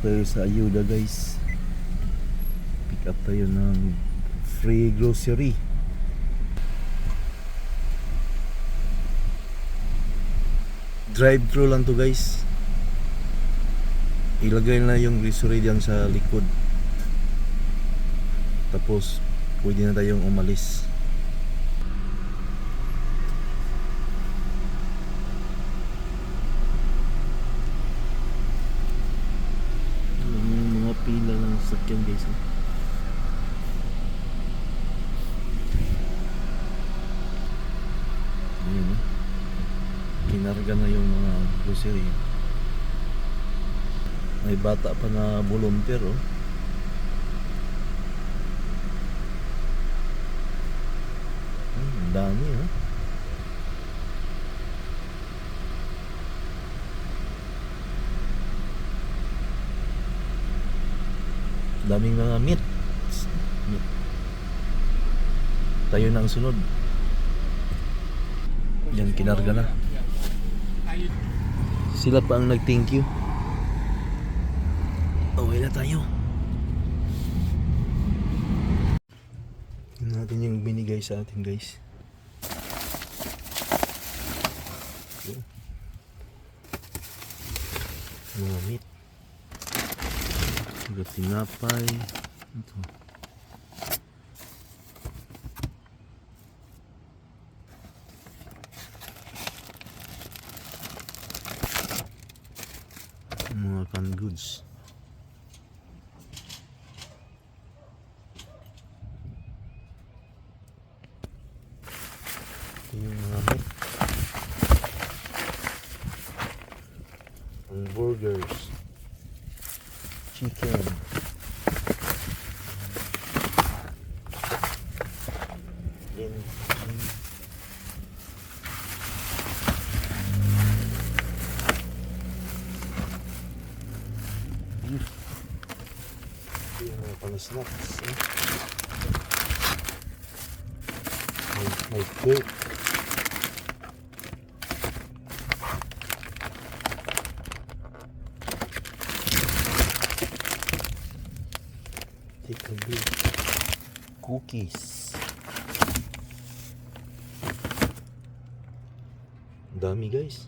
tayo sa ayuda guys. Pick up tayo ng free grocery. Drive through lang to guys. Ilagay na yung grocery diyan sa likod. Tapos pwede na tayong umalis. Alam mo yung mga pila sakyan guys. Ayun oh. Kinarga na yung mga grocery. May bata pa na volunteer oh. Hmm, dami oh. Daming mga meat. meat. Tayo na ang sunod. Yan, kinarga na. Sila pa ang nag-thank you. Away na tayo. Tingnan natin yung binigay sa atin guys. Yun. Mga meat. Ada tinapay. Ito. Mga canned goods. Ito yung mga. Chicken. Then, snacks. Eh. Cake. Take a bit. Cookies. Ang Dami guys.